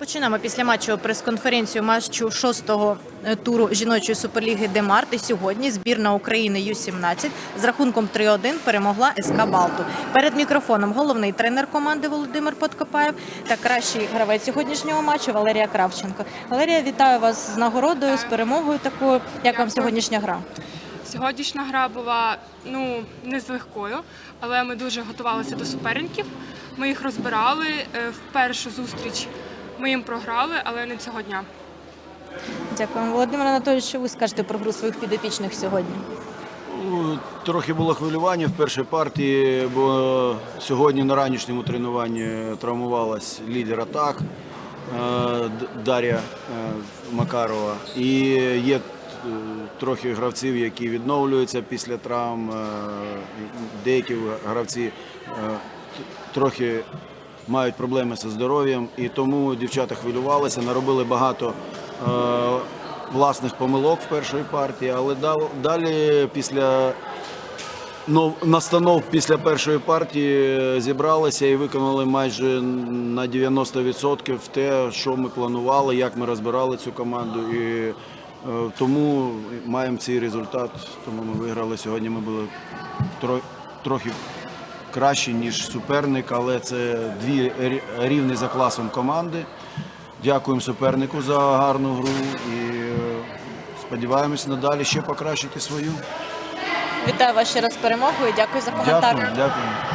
Розпочинаємо після матчу прес-конференцію матчу шостого е, туру жіночої суперліги Демарт. І сьогодні збірна України Ю-17 з рахунком 3-1 перемогла СК Балту. Перед мікрофоном головний тренер команди Володимир Подкопаєв та кращий гравець сьогоднішнього матчу Валерія Кравченко. Валерія, вітаю вас з нагородою, з перемогою такою. Як вам сьогоднішня гра? Сьогоднішня гра була ну не з легкою, але ми дуже готувалися до суперників. Ми їх розбирали. Е, В першу зустріч ми їм програли, але не цього дня. Дякую, Володимир Анатолійович. Що ви скажете про гру своїх підопічних сьогодні? Ну, Трохи було хвилювання в першій партії, бо сьогодні на ранішньому тренуванні травмувалась лідер атак е, Дар'я е, Макарова. І є е, трохи гравців, які відновлюються після травм. Деякі гравці трохи мають проблеми зі здоров'ям, і тому дівчата хвилювалися, наробили багато е, власних помилок в першій партії, але дал- далі після ну, настанов після першої партії е, зібралися і виконали майже на 90% те, що ми планували, як ми розбирали цю команду. І е, тому маємо цей результат. Тому ми виграли. Сьогодні ми були трохи кращі, ніж суперник, але це дві рівні за класом команди. Дякуємо супернику за гарну гру і е, сподіваємось надалі ще покращити свою. Вітаю вас ще раз з перемогою. Дякую за коментар. Дякую, дякую.